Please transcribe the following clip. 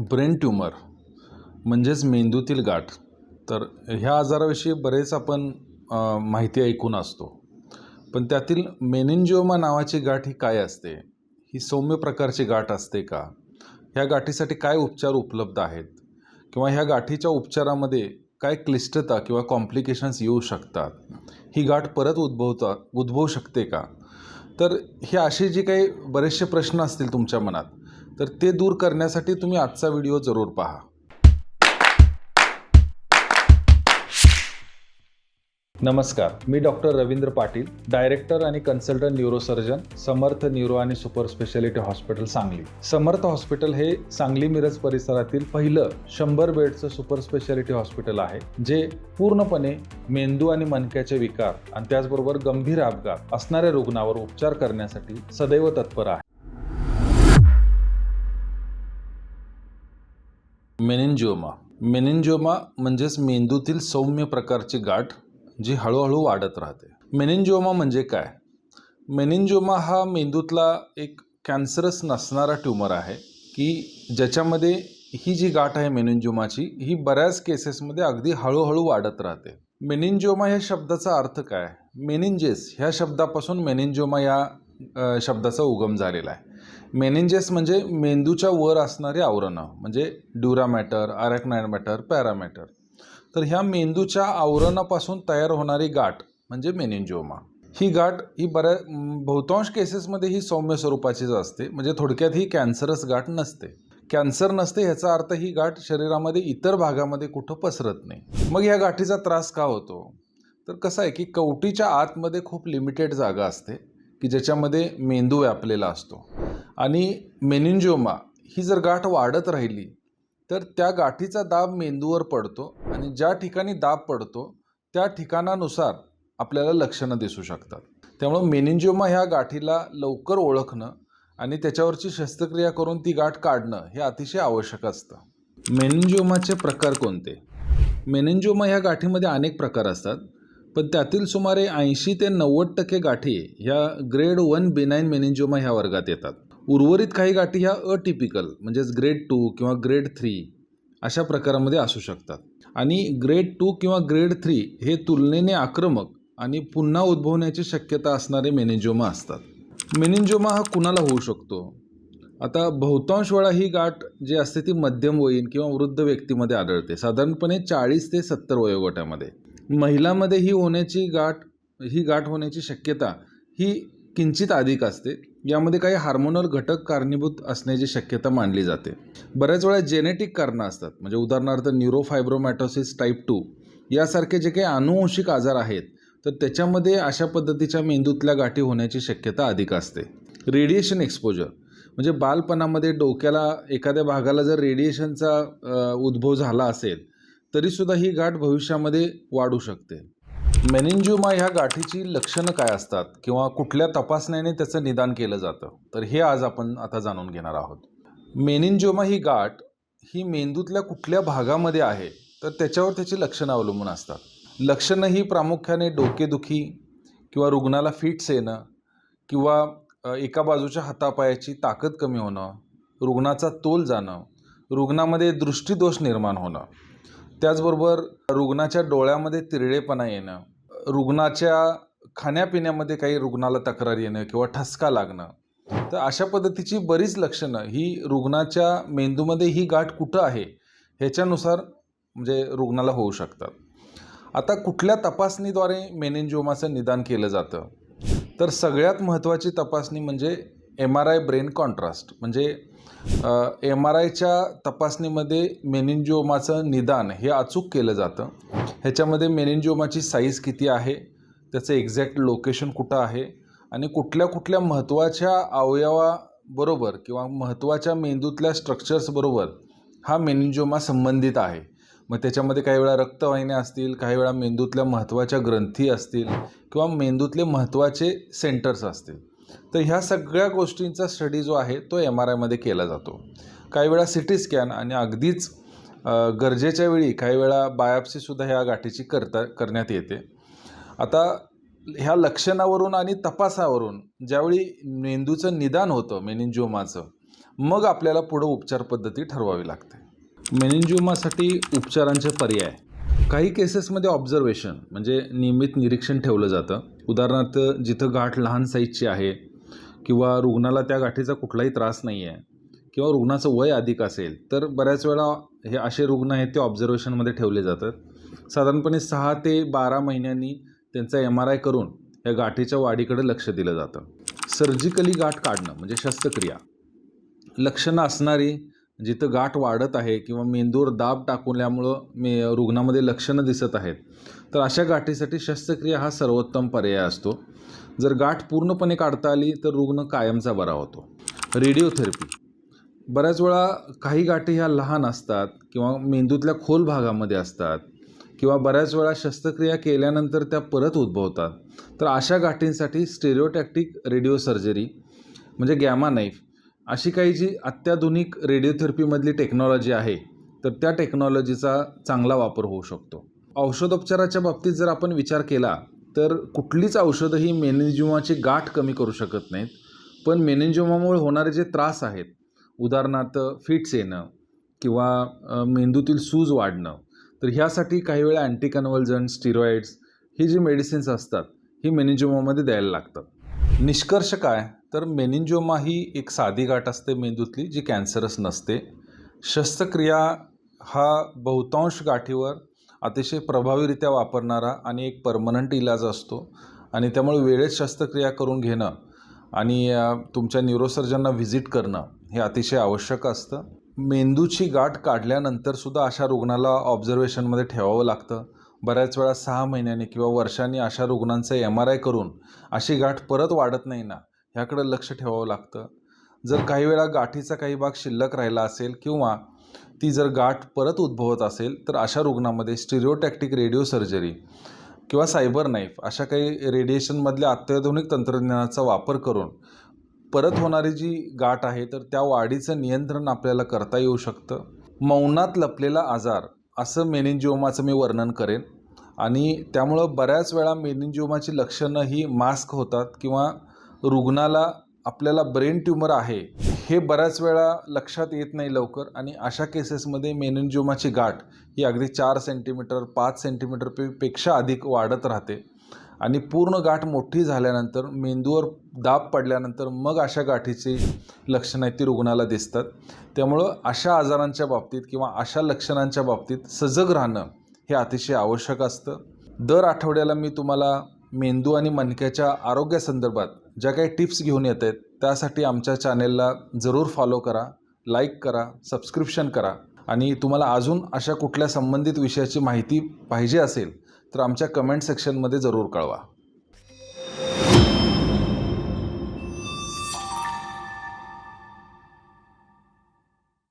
Brain tumour म्हणजेच मेंदूतील गाठ. तर ह्या आजाराविषयी बरेच आपण माहिती ऐकून असतो. पण त्यातील मेनिंजिओमा नावाची गाठ ही काय असते? ही सौम्य प्रकारची गाठ असते का? ह्या गाठीसाठी काय उपचार उपलब्ध आहेत? किंवा ह्या गाठीच्या उपचारामध्ये काय क्लिष्टता किंवा कॉम्प्लिकेशन्स येऊ शकतात? ही गाठ परत उद्भवता उद्भवू शकते का? तर हे असे जे काही बरेचसे प्रश्न असतील तुमच्या मनात तर ते दूर करण्यासाठी तुम्ही आजचा व्हिडिओ जरूर पहा. नमस्कार मी डॉक्टर रवींद्र पाटील डायरेक्टर आणि कन्सल्टंट न्यूरोसर्जन समर्थ न्यूरो आणि super speciality hospital Sangli. Samarth hospital हे सांगली मिरज परिसरातील पहिलं शंभर बेडचं सुपर स्पेशालिटी हॉस्पिटल आहे जे पूर्णपणे मेंदू आणि मनक्याचे विकार आणि त्याचबरोबर गंभीर अपघात असणाऱ्या रुग्णावर उपचार करण्यासाठी सदैव तत्पर आहे. मेनिंजिओमा मेनिंजिओमा म्हणजेच मेंदूतील सौम्य प्रकारची गाठ जी हळूहळू वाढत राहते. मेनिंजिओमा म्हणजे काय? मेनिंजिओमा हा मेंदूतला एक कॅन्सरस नसणारा ट्यूमर आहे की ज्याच्यामध्ये ही जी गाठ आहे मेनिंजिओमाची ही बऱ्याच केसेसमध्ये अगदी हळूहळू वाढत राहते. मेनिंजिओमा या शब्दाचा अर्थ काय? मेनिंजेस ह्या शब्दापासून मेनिंजिओमा या शब्दाचा उगम झालेला आहे. मेनेंजेस म्हणजे मेंदूच्या वर असणारी आवरणं म्हणजे ड्युरामॅटर आरॅक्नाइड मॅटर पॅरामॅटर. तर ह्या मेंदूच्या आवरणापासून तयार होणारी गाठ म्हणजे मेनिंजिओमा. ही गाठ ही बऱ्या बहुतांश केसेसमध्ये ही सौम्य स्वरूपाचीच असते म्हणजे थोडक्यात ही कॅन्सरस गाठ नसते. कॅन्सर नसते ह्याचा अर्थ ही गाठ शरीरामध्ये इतर भागामध्ये कुठं पसरत नाही. मग ह्या गाठीचा त्रास का होतो? तर कसं आहे की कवटीच्या आतमध्ये खूप लिमिटेड जागा असते. की ज्याच्यामध्ये मेंदू व्यापलेला असतो. आणि मेनिंजिओमा ही जर गाठ वाढत राहिली तर त्या गाठीचा दाब मेंदूवर पडतो आणि ज्या ठिकाणी दाब पडतो त्या ठिकाणानुसार आपल्याला लक्षणं दिसू शकतात. त्यामुळं मेनिंजिओमा ह्या गाठीला लवकर ओळखणं आणि त्याच्यावरची शस्त्रक्रिया करून ती गाठ काढणं हे अतिशय आवश्यक असतं. मेनिंजिओमाचे प्रकार कोणते? मेनिंजिओमा ह्या गाठीमध्ये अनेक प्रकार असतात. पण त्यातील सुमारे ऐंशी ते नव्वद टक्के गाठी ह्या ग्रेड वन बेनाईन मेनिंजोमा ह्या वर्गात येतात. उर्वरित काही गाठी ह्या अटिपिकल म्हणजेच ग्रेड टू किंवा ग्रेड थ्री अशा प्रकारामध्ये असू शकतात. आणि ग्रेड टू किंवा ग्रेड थ्री हे तुलनेने आक्रमक आणि पुन्हा उद्भवण्याची शक्यता असणारे मेनिंजोमा असतात. मेनिंजोमा हा कुणाला होऊ शकतो? आता बहुतांश वेळा ही गाठ जी असते ती मध्यमवयीन किंवा वृद्ध व्यक्तीमध्ये आढळते. साधारणपणे चाळीस ते सत्तर वयोगटामध्ये. महिलामध्ये ही होण्याची गाठ ही गाठ होण्याची शक्यता ही किंचित अधिक असते. यामध्ये काही हार्मोनल घटक कारणीभूत असण्याची शक्यता मानली जाते. बऱ्याच वेळा जेनेटिक कारणं असतात. म्हणजे उदाहरणार्थ न्यूरोफायब्रोमॅटोसिस टाईप टू यासारखे जे काही अनुवंशिक आजार आहेत तर त्याच्यामध्ये अशा पद्धतीच्या मेंदूतल्या गाठी होण्याची शक्यता अधिक असते. रेडिएशन एक्सपोजर म्हणजे बालपणामध्ये डोक्याला एखाद्या भागाला जर रेडिएशनचा उद्भव झाला असेल तरीसुद्धा ही गाठ भविष्यामध्ये वाढू शकते. मेनिंजिओमा ह्या गाठीची लक्षणं काय असतात किंवा कुठल्या तपासण्याने त्याचं निदान केलं जातं? तर हे आज आपण आता जाणून घेणार आहोत. मेनिंजिओमा ही गाठ ही मेंदूतल्या कुठल्या भागामध्ये आहे? तर त्याच्यावर त्याची लक्षणं अवलंबून असतात. लक्षणं ही प्रामुख्याने डोकेदुखी किंवा रुग्णाला फिट्स येणं किंवा एका बाजूच्या हातापायाची ताकद कमी होणं रुग्णाचा तोल जाणं रुग्णामध्ये दृष्टीदोष निर्माण होणं त्याचबरोबर रुग्णाच्या डोळ्यामध्ये तिरळेपणा येणं रुग्णाच्या खाण्यापिण्यामध्ये काही रुग्णाला तक्रार येणं किंवा ठसका लागणं तर अशा पद्धतीची बरीच लक्षणं ही रुग्णाच्या मेंदूमध्ये ही गाठ कुठं आहे ह्याच्यानुसार म्हणजे रुग्णाला होऊ शकतात. आता कुठल्या तपासणीद्वारे मेनेंजिओमाचं निदान केलं जातं? तर सगळ्यात महत्त्वाची तपासणी म्हणजे M R I brain contrast म्हणजे एम आर आयच्या तपासणीमध्ये मेनिंजिओमाचं निदान हे अचूक केलं जातं. ह्याच्यामध्ये मेनिंजिओमाची साईज किती आहे? त्याचं एक्झॅक्ट लोकेशन कुठं आहे? आणि कुठल्या कुठल्या महत्त्वाच्या अवयवाबरोबर किंवा महत्त्वाच्या मेंदूतल्या स्ट्रक्चर्सबरोबर हा मेनिंजिओमा संबंधित आहे. मग त्याच्यामध्ये काही वेळा रक्तवाहिन्या असतील काही वेळा मेंदूतल्या महत्त्वाच्या ग्रंथी असतील किंवा मेंदूतले महत्त्वाचे सेंटर्स असतील. तर ह्या सगळ्या गोष्टींचा स्टडी जो आहे तो एम आर आयमध्ये केला जातो. काही वेळा सी टी स्कॅन आणि अगदीच गरजेच्या वेळी काही वेळा बायोप्सीसुद्धा ह्या गाठीची करता करण्यात येते. आता ह्या लक्षणावरून आणि तपासावरून ज्यावेळी मेंदूचं निदान होतं मेनिंजिओमाचं मग आपल्याला पुढं उपचार पद्धती ठरवावी लागते. मेनिंजिओमासाठी उपचारांचे पर्याय. काही केसेसमध्ये ऑब्झर्वेशन म्हणजे नियमित निरीक्षण ठेवलं जातं. उदाहरणार्थ जिथं गाठ लहान साईजची आहे किंवा रुग्णाला त्या गाठीचा कुठलाही त्रास नाही आहे किंवा रुग्णाचं वय अधिक असेल तर बऱ्याच वेळा हे असे रुग्ण आहेत ते ऑब्झर्वेशनमध्ये ठेवले जातात. साधारणपणे सहा ते बारा महिन्यांनी त्यांचा एम आर आय करून या गाठीच्या वाढीकडे लक्ष दिलं जातं. सर्जिकली गाठ काढणं म्हणजे शस्त्रक्रिया. लक्षणं असणारी जिथं गाठ वाढत आहे किंवा मेंदूवर दाब टाकल्यामुळं मे रुग्णामध्ये लक्षणं दिसत आहेत. तर अशा गाठीसाठी शस्त्रक्रिया हा सर्वोत्तम पर्याय असतो. जर गाठ पूर्णपणे काढता आली तर रुग्ण कायमचा बरा होतो. रेडिओथेरपी. बऱ्याच वेळा काही गाठी ह्या लहान असतात किंवा मेंदूतल्या खोल भागामध्ये असतात किंवा बऱ्याच वेळा शस्त्रक्रिया केल्यानंतर त्या परत उद्भवतात. तर अशा गाठींसाठी स्टेरिओटॅक्टिक रेडिओ सर्जरी म्हणजे गॅमा नाईफ अशी काही जी अत्याधुनिक रेडिओथेरपीमधली टेक्नॉलॉजी आहे तर त्या टेक्नॉलॉजीचा चांगला वापर होऊ शकतो. औषधोपचाराच्या बाबतीत जर आपण विचार केला तर कुठलीच औषधं ही मेनिंजिओमाची गाठ कमी करू शकत नाहीत. पण मेनिंजिओमामुळे होणारे जे त्रास आहेत उदाहरणार्थ फिट्स येणं किंवा मेंदूतील सूज वाढणं तर ह्यासाठी काही वेळा अँटीकन्व्हल्जन स्टिरॉइड्स ही जी मेडिसिन्स असतात ही मेनिंजिओमामध्ये द्यायला लागतात. निष्कर्ष काय? तर मेनिंजोमा ही एक साधी गाठ असते मेंदूतली जी कॅन्सरस नसते. शस्त्रक्रिया हा बहुतांश गाठीवर अतिशय प्रभावीरित्या वापरणारा आणि एक परमनंट इलाज असतो आणि त्यामुळे वेळेत शस्त्रक्रिया करून घेणं आणि तुमच्या न्यूरोसर्जनना व्हिजिट करणं हे अतिशय आवश्यक असतं. मेंदूची गाठ काढल्यानंतरसुद्धा अशा रुग्णाला ऑब्झर्वेशनमध्ये ठेवावं लागतं. बऱ्याच वेळा सहा महिन्यांनी किंवा वर्षांनी अशा रुग्णांचं एम आर आय करून अशी गाठ परत वाढत नाही ना ह्याकडं लक्ष ठेवावं लागतं. जर काही वेळा गाठीचा काही भाग शिल्लक राहिला असेल किंवा ती जर गाठ परत उद्भवत असेल तर अशा रुग्णामध्ये स्टिरिओटॅक्टिक रेडिओ सर्जरी किंवा सायबर नाईफ अशा काही रेडिएशनमधल्या अत्याधुनिक तंत्रज्ञानाचा वापर करून परत होणारी जी गाठ आहे तर त्या वाढीचं नियंत्रण आपल्याला करता येऊ शकतं. मौनात लपलेला आजार असं मेनिंजिओमाचं मी वर्णन करेन. आणि त्यामुळं बऱ्याच वेळा मेनिंजिओमाची लक्षणं ही मास्क होतात किंवा रुग्णाला आपल्याला ब्रेन ट्यूमर आहे हे बऱ्याच वेळा लक्षात येत नाही लवकर. आणि अशा केसेसमध्ये मेनिंजिओमाची गाठ ही अगदी चार सेंटीमीटर पाच सेंटीमीटर पे पेक्षा अधिक वाढत राहते. आणि पूर्ण गाठ मोठी झाल्यानंतर मेंदूवर दाब पडल्यानंतर मग अशा गाठीची लक्षणं आहेत ती रुग्णाला दिसतात. त्यामुळं अशा आजारांच्या बाबतीत किंवा अशा लक्षणांच्या बाबतीत सजग राहणं हे अतिशय आवश्यक असतं. दर आठवड्याला मी तुम्हाला मेंदू आणि मणक्याच्या आरोग्यासंदर्भात ज्या काही टिप्स घेऊन येत आहेत त्यासाठी आमच्या चॅनेलला जरूर फॉलो करा लाईक करा सबस्क्रिप्शन करा आणि तुम्हाला अजून अशा कुठल्या संबंधित विषयाची माहिती पाहिजे असेल तर आमच्या कमेंट सेक्शनमध्ये जरूर कळवा.